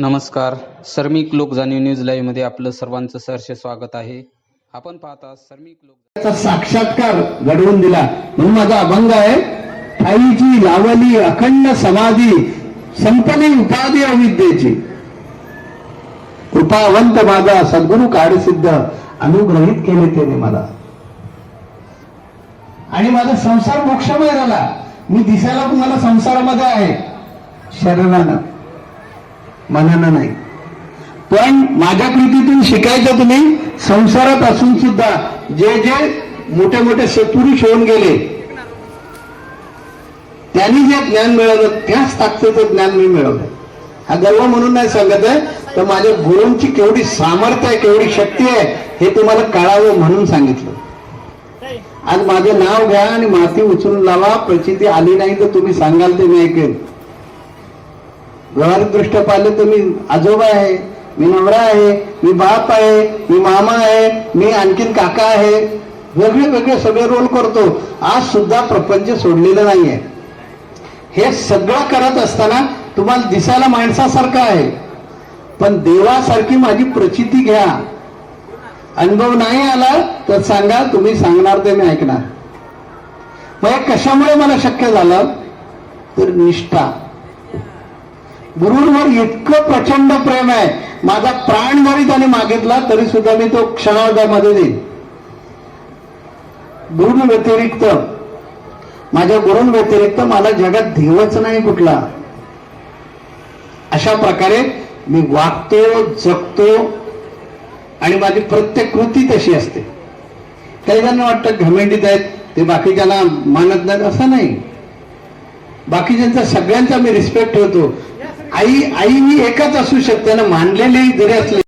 नमस्कार. सर्मिक लोक जाणीव न्यूज लाईव्हमध्ये आपलं सर्वांचं सहर्ष स्वागत आहे. आपण पाहता सर्मिक लोक साक्षात्कार घडवून दिला. म्हणून माझा अभंग आहे ठाईची लावली अखंड समाधी संपली उपाधी अविद्येची. कृपावंत माझा सद्गुरु काळसिद्ध अनुग्रहित केले त्याने मला. आणि माझा संसार मोक्षमय झाला. मी दिसायला तुम्हाला संसारामध्ये आहे. शरीरानं मनानं नाही. पण माझ्या कृतीतून शिकायचं तुम्ही संसारात असून सुद्धा जे जे मोठे मोठे सत्पुरुष होऊन गेले त्यांनी जे ज्ञान मिळवलं त्याच ताकदीचं ज्ञान मी मिळवलं. हा गर्व म्हणून नाही सांगत आहे तर माझ्या गुरूंची केवढी सामर्थ्य आहे केवढी शक्ती आहे हे तुम्हाला कळावं म्हणून सांगितलं. आज माझं नाव घ्या आणि माती उचलून लावा प्रचिती आली नाही तर तुम्ही सांगाल ते मी ऐकेल व्यवहारिक दृष्ट्या पाहिलं तर मी आजोबा आहे मी नवरा आहे मी बाप आहे मी मामा आहे मी आणखीन काका आहे. वेगळे वेगळे सगळे रोल करतो. आज सुद्धा प्रपंच सोडलेलं नाहीये. हे सगळं करत असताना तुम्हाला दिसायला माणसासारखं आहे. पण देवासारखी माझी प्रचिती घ्या. अनुभव नाही आला तर सांगा तुम्ही सांगणार ते मी ऐकणार. मग हे कशामुळे मला शक्य झालं? तर निष्ठा. गुरुंवर इतकं प्रचंड प्रेम आहे. माझा प्राण जरी त्याने मागितला तरी सुद्धा मी तो क्षणार्धामध्ये देईन. गुरु व्यतिरिक्त माझ्या गुरुं व्यतिरिक्त मला जगात देवच नाही कुठला. अशा प्रकारे मी वागतो जगतो आणि माझी प्रत्येक कृती तशी असते. काही जणांना वाटतं घमेंडीत आहेत ते बाकीच्याला मानत नाहीत असं नाही. बाकीच्यांचा सगळ्यांचा मी रिस्पेक्ट ठेवतो. आई आई ही एकच असू शकते ना मानलेली जरी असली